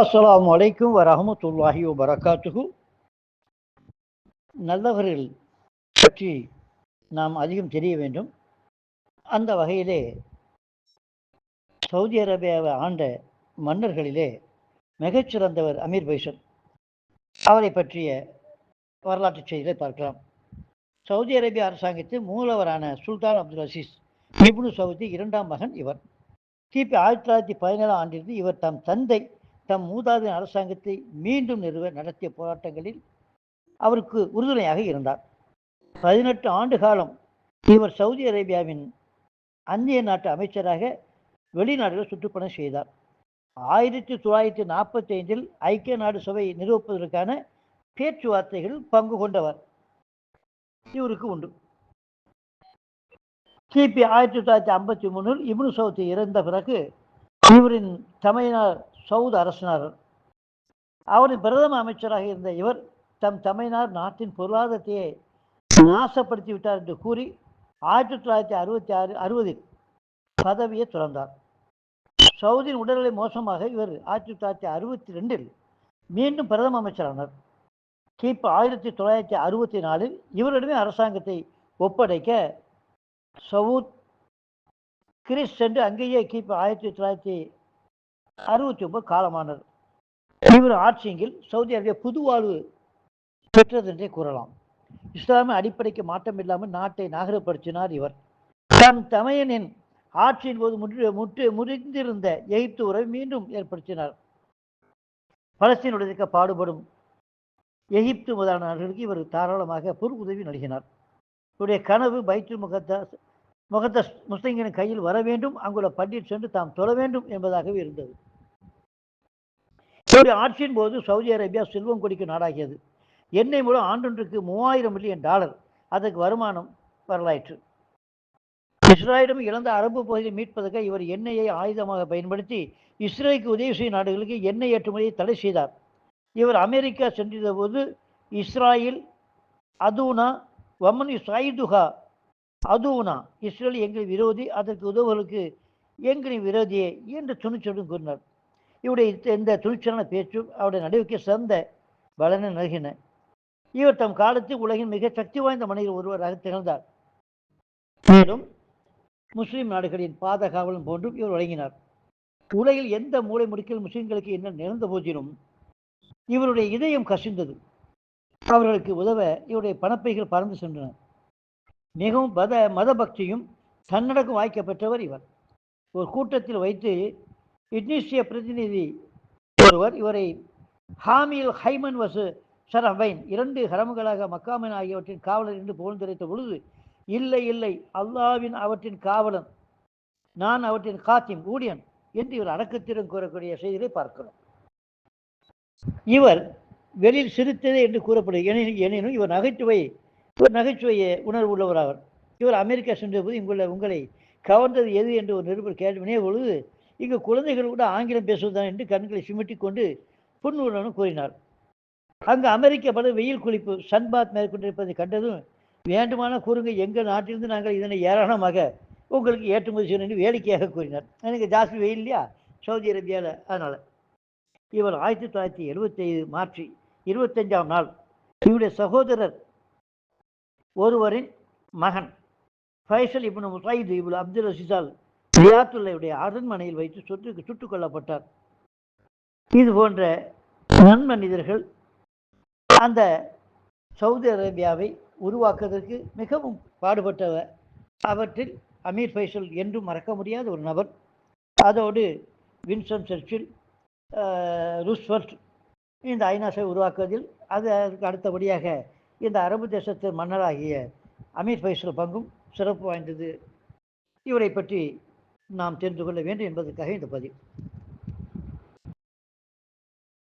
அஸ்லாம் வலைக்கும் வரஹமத்துல்லாஹி வரகாத்துகு நல்லவர்கள் பற்றி நாம் அதிகம் தெரிய வேண்டும். அந்த வகையிலே சவுதி அரேபியாவை ஆண்ட மன்னர்களிலே மிகச்சிறந்தவர் அமீர் பைசன் அவரை பற்றிய வரலாற்று செய்திகளை பார்க்கலாம். சவுதி அரேபிய அரசாங்கத்தின் மூலவரான சுல்தான் அப்துல் அசீஸ் நிபுணு சவுதி இரண்டாம் மகன் இவர். கிபி ஆயிரத்தி தொள்ளாயிரத்தி பதினேழாம் ஆண்டிலிருந்து இவர் தம் தந்தை தம் மூதாதின் அரசாங்கத்தை மீண்டும் நிறுவ நடத்திய போராட்டங்களில் அவருக்கு உறுதுணையாக இருந்தார். பதினெட்டு ஆண்டு காலம் இவர் சவுதி அரேபியாவின் அந்நிய நாட்டு அமைச்சராக வெளிநாடுகள் சுற்றுப்பயணம் செய்தார். ஆயிரத்தி தொள்ளாயிரத்தி நாற்பத்தி ஐந்தில் ஐக்கிய நாடு சபை நிறுவப்பதற்கான பேச்சுவார்த்தைகளில் பங்கு கொண்டவர் இவருக்கு உண்டு. கிபி ஆயிரத்தி தொள்ளாயிரத்தி ஐம்பத்தி மூணில் இப்னு சவுதி இறந்த பிறகு இவரின் தமையனார் சவுத் அரசனார். அவரின் பிரதம அமைச்சராக இருந்த இவர் தம் தமையினார் நாட்டின் பொருளாதாரத்தையே நாசப்படுத்தி விட்டார் என்று கூறி ஆயிரத்தி தொள்ளாயிரத்தி அறுபத்தி ஆறு அறுபதில் பதவியை துறந்தார். சவுதியின் உடல்நிலை மோசமாக இவர் ஆயிரத்தி தொள்ளாயிரத்தி அறுபத்தி ரெண்டில் மீண்டும் பிரதம அமைச்சரானார். கிபி ஆயிரத்தி தொள்ளாயிரத்தி அறுபத்தி நாலில் இவரிடமே அரசாங்கத்தை ஒப்படைக்க சவுத் கிறிஸ் சென்று அங்கேயே கிபி ஆயிரத்தி தொள்ளாயிரத்தி அறுபத்தி ஒன்பது காலமானது. இவர் ஆட்சியில் சவுதி அரேபியா புதுவாழ்வு பெற்றது என்றே கூறலாம். இஸ்லாமிய அடிப்படைக்கு மாற்றம் இல்லாமல் நாட்டை நாகரப்படுத்தினார் இவர். தம் தமையனின் ஆட்சியின் போது முற்று முற்று முறிந்திருந்த எகிப்து உறவை மீண்டும் ஏற்படுத்தினார். பலஸ்தீனுடைய பாடுபடும் எகிப்து முதலான நாடுகளுக்கு இவர் தாராளமாக பொறுப்புதவி உதவி நல்கினார். இவருடைய கனவு பைத்துல் முகத்தாஸ் முகத்தஸ் முஸ்லிம்களின் கையில் வர வேண்டும். அங்குள்ள பண்டிட் சென்று தாம் தொழ வேண்டும் என்பதாகவே இருந்தது. இவருடைய ஆட்சியின் போது சவுதி அரேபியா செல்வம் கொடிக்கும் நாடாகியது. எண்ணெய் மூலம் ஆண்டொன்றுக்கு மூவாயிரம் மில்லியன் டாலர் அதற்கு வருமானம் வரலாயிற்று இஸ்ரேலிடம் இழந்த அரபு பகுதியை மீட்பதற்கு இவர் எண்ணெயை ஆயுதமாக பயன்படுத்தி இஸ்ரேலுக்கு உதவி செய்யும் நாடுகளுக்கு எண்ணெய் ஏற்றுமதியை தடை செய்தார். இவர் அமெரிக்கா சென்றிருந்த போது இஸ்ராயில் அதுனா வமனி சாயிதுகா அதுவுனா இஸ்ரேல் எங்கள் விரோதி அதற்கு உதவுகளுக்கு எங்களின் விரோதியே என்று துணிச்சலும் கூறினார். இவருடைய இந்த துணிச்சலான பேச்சும் அவருடைய நடவடிக்கை சிறந்த பலனை நல்கின. இவர் தம் காலத்தில் உலகின் மிக சக்தி வாய்ந்த மனிதர் ஒருவராக திகழ்ந்தார். மேலும் முஸ்லிம் நாடுகளின் பாதுகாவலும் போன்றும் இவர் வழங்கினார். உலகில் எந்த மூளை முடுக்கில் முஸ்லிம்களுக்கு என்ன நிகழ்ந்த போதிலும் இவருடைய இதயம் கசிந்தது. அவர்களுக்கு உதவ இவருடைய பணப்பைகள் பறந்து சென்றன. மிகவும் மத மதபக்தியும் தன்னடக்கம் வாய்க்கப்பெற்றவர் இவர். ஒரு கூட்டத்தில் வைத்து இட்னிஷிய பிரதிநிதி ஒருவர் இவரை ஹாமியில் ஹைமன் வசு ஷரஃபைன் இரண்டு ஹரமுகளாக மக்காமன் ஆகியவற்றின் காவலர் என்று புகழ்ந்துரைத்த பொழுது இல்லை இல்லை அல்லாவின் அவற்றின் காவலன் நான் அவற்றின் காத்தின் ஊடியன் என்று இவர் அடக்கத்திடம் கூறக்கூடிய செய்திகளை பார்க்கிறோம். இவர் வெளியில் சிரித்ததே என்று கூறப்படுகிறது. எனினும் இவர் நகைச்சுவை இவர் நகைச்சுவையை உணர்வு உள்ளவராவர் இவர் அமெரிக்கா சென்ற போது இங்குள்ள உங்களை கவர்ந்தது எது என்று ஒரு நிருபர் கேட்டவினே பொழுது இங்கு குழந்தைகள் கூட ஆங்கிலம் பேசுவதுதான் என்று கண்களை சிமிட்டி கொண்டு புன்னுடனும் கூறினார். அங்கு அமெரிக்க பல வெயில் குளிப்பு சன்பாத் மேற்கொண்டிருப்பதை கண்டதும் வேண்டுமான கூறுங்க எங்கள் நாட்டிலிருந்து நாங்கள் இதனை ஏராளமாக உங்களுக்கு ஏற்றுமதி செய்யணும் என்று வேடிக்கையாக கூறினார். எனக்கு ஜாஸ்தி வெயில் இல்லையா? சவுதி அரேபியாவில் அதனால். இவர் ஆயிரத்தி தொள்ளாயிரத்தி எழுபத்தைந்து மார்ச் இருபத்தஞ்சாம் நாள் இவருடைய சகோதரர் ஒருவரின் மகன் ஃபைசல் இப்னு முசாயிது இப்னு அப்துல் ரசிசால் ரியாத்துல்லையுடைய அரண்மனையில் வைத்து சுட்டு சுட்டுக் கொல்லப்பட்டார் இது போன்ற நன்மனிதர்கள் அந்த சவுதி அரேபியாவை உருவாக்குவதற்கு மிகவும் பாடுபட்டவர் அவற்றில் அமீர் ஃபைசல் என்றும் மறக்க முடியாத ஒரு நபர். அதோடு வின்சன் சர்ச்சில் ரூஸ்வர்ட் இந்த ஐநாசை உருவாக்குவதில் அது அதுக்கு அடுத்தபடியாக இந்த அரபு தேசத்து மன்னராகிய அமீர் பைசல் பங்கும் சிறப்பு வாய்ந்தது. இவரை பற்றி நாம் தெரிந்து கொள்ள வேண்டும் என்பதற்காக இந்த பதிவு.